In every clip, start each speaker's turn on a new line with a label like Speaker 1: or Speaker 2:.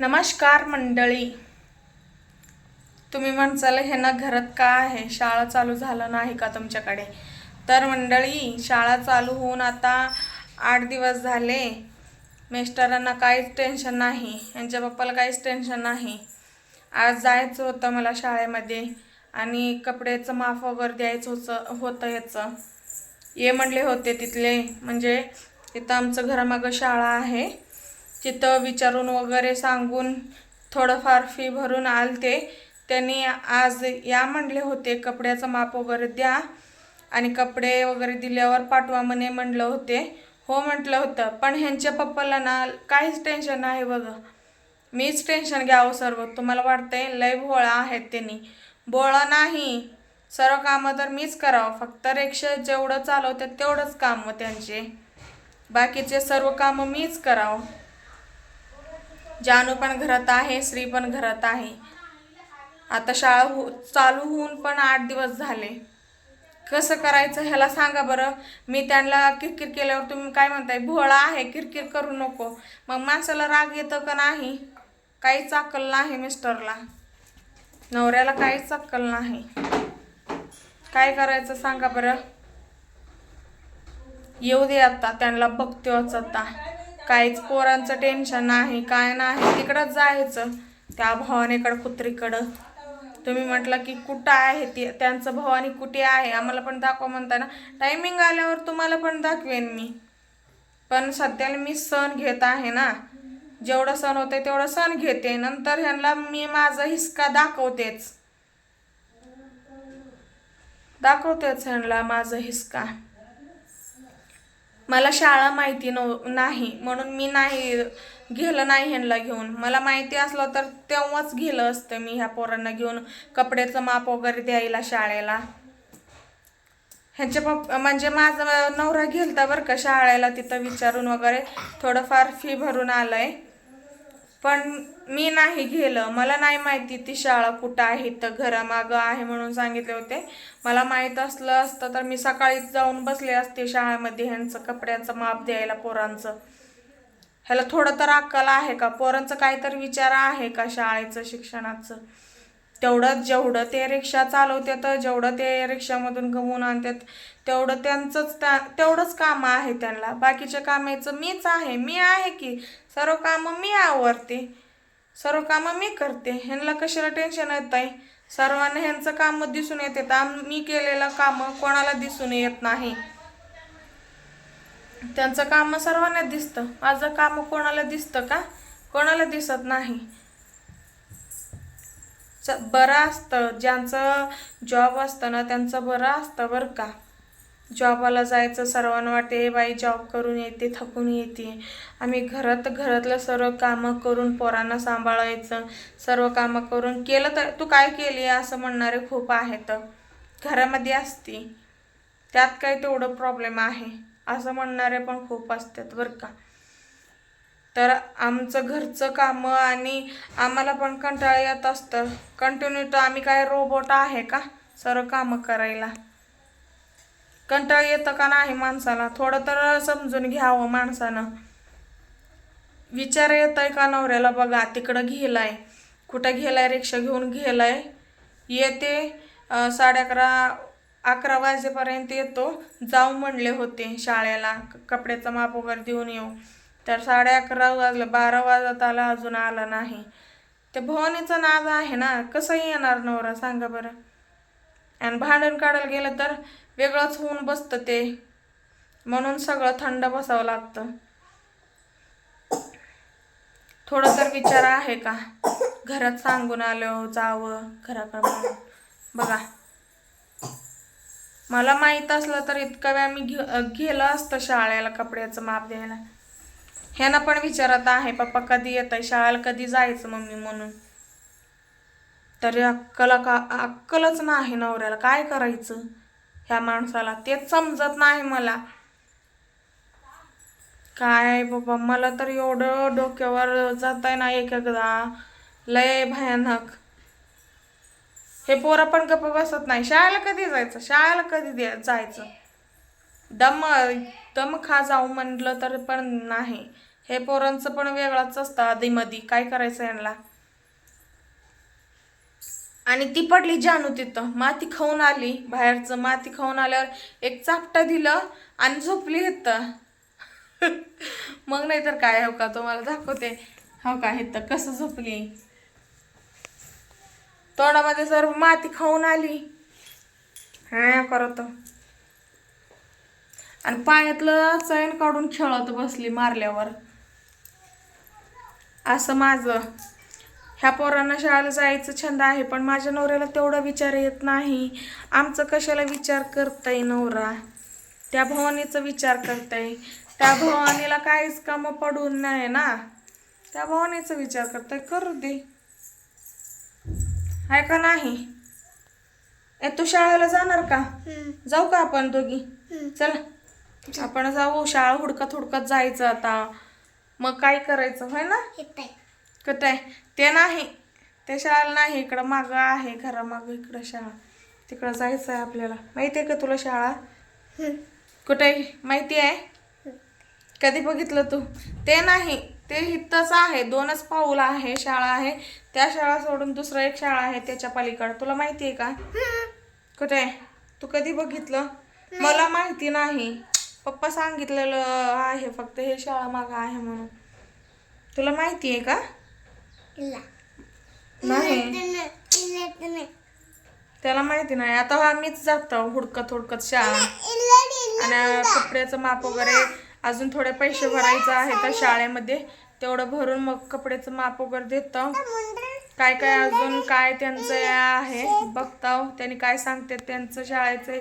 Speaker 1: नमस्कार मंडळी. तुम्ही म्हणचाल हे ना घरात का आहे? शाळा चालू झालं नाही का तुमच्याकडे? तर मंडळी शाळा चालू होऊन आता आठ दिवस झाले. मिस्टरांना काहीच टेन्शन नाही. यांच्या पप्पाला काहीच टेन्शन नाही. आज जायचं होतं मला शाळेमध्ये आणि कपड्याचं माफ वगैरे द्यायचं होतं होतं याचं. ये म्हणले होते तिथले. म्हणजे तिथं आमचं घरामागं शाळा आहे. तिथं विचारून वगैरे सांगून थोडंफार फी भरून आलते. त्यांनी आज या म्हणले होते कपड्याचं माप वगैरे द्या आणि कपडे वगैरे दिल्यावर पाठवा म्हणे म्हणलं होते. हो म्हटलं होतं पण ह्यांच्या पप्पाला ना काहीच टेन्शन नाही बघा. मीच टेन्शन घ्यावं सर्व. तुम्हाला वाटतंय लय भोळा आहेत त्यांनी. भोळा नाही. सर्व कामं तर मीच करावं. फक्त रिक्षा जेवढं चालवतात तेवढंच कामं त्यांचे. बाकीचे सर्व कामं मीच करावं. जानू पण घरात आहे श्री पण घरात आहे. आता शाळा हो चालू होऊन पण आठ दिवस झाले. कसं करायचं ह्याला सांगा बरं. मी त्यांना किरकिर केल्यावर तुम्ही काय म्हणताय? भोळा आहे किरकिर करू नको. मग माणसाला राग येतं का नाही? काहीच अक्कल नाही मिस्टरला. नवऱ्याला काहीच अक्कल नाही. काय करायचं सांगा बरं? येऊ दे आता त्यांना बघतोच आता. काहीच पोरांचं टेन्शन नाही काय नाही तिकडंच जायचं. त्या भवानीकडं कुत्रीकडं. तुम्ही म्हटलं की कुठं आहे ती? त्यांचं भवानी कुठे आहे? आम्हाला पण दाखवा म्हणता ना टायमिंग आल्यावर तुम्हाला पण दाखवेन मी. पण सध्याला मी सण घेत आहे ना. जेवढं सण होते तेवढं सण घेते. नंतर ह्यांना मी माझा हिसका दाखवतेच. दाखवतेच ह्यांना माझा हिसका. मला शाळा माहिती नव नाही म्हणून मी नाही गेलं नाही ह्यांना घेऊन. मला माहिती असलं तर तेव्हाच गेलं असतं मी ह्या पोरांना घेऊन कपड्याचं माप वगैरे द्यायला शाळेला. ह्यांच्या पप म्हणजे माझा नवरा गेलता बरं का शाळेला तिथं विचारून वगैरे थोडंफार फी भरून आलं आहे पण मी नाही गेलं. मला नाही माहिती ती शाळा कुठं आहे तर घरामागं आहे म्हणून सांगितले होते. मला माहीत असलं असतं तर मी सकाळीच जाऊन बसले असते शाळेमध्ये ह्यांचं कपड्याचं माप द्यायला पोरांचं. ह्याला थोडं तर अक्कल आहे का? पोरांचं काहीतरी विचार आहे का शाळेचं शिक्षणाचं? तेवढं जेवढं ते रिक्षा चालवतात जेवढं ते रिक्षामधून गमवून आणतात तेवढं त्यांचंच त्या तेवढंच कामं आहे त्यांना. बाकीच्या कामाचं मीच आहे मी आहे की? सर्व कामं मी आवरते. सर्व कामं मी करते. ह्यांना कशाला टेन्शन येत आहे सर्वांना ह्यांचं कामं दिसून येते. आम मी केलेलं कामं कोणाला दिसून येत नाही? त्यांचं काम सर्वांना दिसतं. माझं काम कोणाला दिसतं का? कोणाला दिसत नाही? बरं असतं. ज्यांचं जॉब असतं ना त्यांचं बरं असतं बरं का. जॉबाला जायचं सर्वांना वाटते हे बाई जॉब करून येते थकून येते. आम्ही घरात घरातलं सर्व कामं करून पोरांना सांभाळायचं. सर्व कामं करून केलं तर तू काय केली? असं म्हणणारे खूप आहेत. घरामध्ये असती. त्यात काही तेवढं प्रॉब्लेम आहे. असं म्हणणारे पण खूप असतात बरं का. तर आमचं घरचं कामं आणि आम्हाला पण कंटाळा येत असतं. कंटिन्यू तर आम्ही काय रोबोट आहे का? सर्व कामं करायला. कंटाळा येतं का नाही माणसाला? थोडं तर समजून घ्यावं माणसानं. विचार येत आहे का नवऱ्याला? बघा तिकडं घेलाय कुठं गेलाय? रिक्षा घेऊन गेलाय. येते साडे अकरा अकरा वाजेपर्यंत येतो. जाऊ म्हणले होते शाळेला. क- कपड्याचं माप वगैरे देऊन येऊ. तर साडे अकरा वाजलं बारा वाजत आला अजून आला नाही. ते भवानीचा नाद आहे ना कसंही येणार नवरा सांगा बरं. आणि भांडण काढायला गेलं तर वेगळंच होऊन बसतं ते. म्हणून सगळं थंड बसावं लागतं. थोडं तर विचार आहे का? घरात सांगून आलो जावं घराकडे बघा. मला माहीत असलं तर इतका वेळ मी घे गेलं असतं शाळेला कपड्याचं माप द्यायला. ह्यांना पण विचारत आहे पप्पा कधी येत आहे शाळेला कधी जायचं मम्मी म्हणून? तरी अक्कला का अक्कलच नाही नवऱ्याला. काय करायचं? ह्या माणसाला तेच समजत नाही मला. काय बाबा? मला तर एवढं डोक्यावर जात आहे ना एक एकदा लय भयानक. हे पोरं पण गप्प बसत नाही. शाळेला कधी जायचं? शाळेला कधी द्या जायचं? दम दम खा जाऊ म्हटलं तर पण नाही. हे पोरांचं पण वेगळाच असतं आधीमधी. काय करायचं यांना? आणि ती पडली जानू तिथं. माती खाऊन आली बाहेरचं. माती खाऊन आल्यावर एक चापटा दिलं आणि झोपली इथं. मग नाही तर काय हो का? तुम्हाला दाखवते. हो का? इथं कसं झोपली? तोंडामध्ये सर्व माती खाऊन आली. हा करत. आणि पायातलं चैन काढून खेळत बसली मारल्यावर. असं माझं. ह्या पोरांना शाळेला जायचं छंद आहे पण माझ्या नवऱ्याला तेवढा विचार येत नाही. आमचं कशाला विचार करताय नवरा? त्या भवानीचा विचार करताय. त्या भवानीला काहीच कामं पडून नाही ना. त्या भवानीचा विचार करताय करू दे. आहे का नाही? ए तू शाळेला जाणार का? जाऊ का आपण दोघी? चला. आपण जाऊ शाळा हुडकत हुडकत जायचं आता. मग काय करायचं होय ना? कुठं आहे? ते नाही. ते शाळेला नाही इकडं मागं आहे घरामागं इकडं शाळा. तिकडं जायचं आहे आपल्याला. माहिती आहे का तुला शाळा? कुठे? माहिती आहे? कधी बघितलं तू? ते नाही. ते इथंच आहे. दोनच पाऊल आहे शाळा आहे. त्या शाळा सोडून दुसरं एक शाळा आहे त्याच्या पलीकडं. तुला माहिती आहे का? कुठे? आहे तू कधी बघितलं? मला माहिती नाही. पप्पा सांगितलेलं आहे फक्त हे शाळा मागं आहे म्हणून. तुला माहिती आहे का? नाही. त्याला माहिती नाही. आता आम्हीच जातो हुडकत हुडकत शाळा. आणि कपड्याचं माप वगैरे अजून थोडे पैसे भरायचं आहे तर शाळेमध्ये. तेवढं भरून मग कपड्याचं माप वगैरे देतो. काय काय अजून काय त्यांचं आहे? बघताव त्यांनी काय सांगते त्यांचं शाळेचे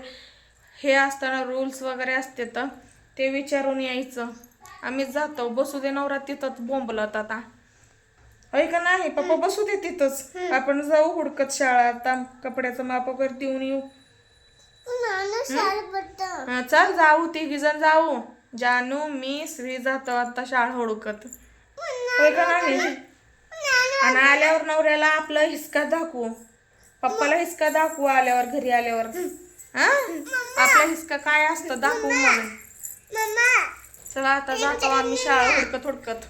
Speaker 1: हे असताना रूल्स वगैरे असते तर ते विचारून यायचं. आम्हीच जातो. बसू दे नवरा तिथंच बोंबलत आता. होय का नाही? पप्पा बसू दे तिथंच. आपण जाऊ हुडकत शाळा. आता कपड्याचं माप वगैरे देऊन येऊ. हा, चल जाऊ. तिघी जण जाऊ. जानू मी श्री जातो आता शाळा हुडकत. होय का नाही? आणि आल्यावर नवऱ्याला आपला हिसका दाखवू. पप्पाला हिसका दाखवू आल्यावर घरी आल्यावर. हा? आपला हिसका काय असतं दाखवू म्हणून. चला आता जातो आम्ही शाळा हुडकत हुडकत.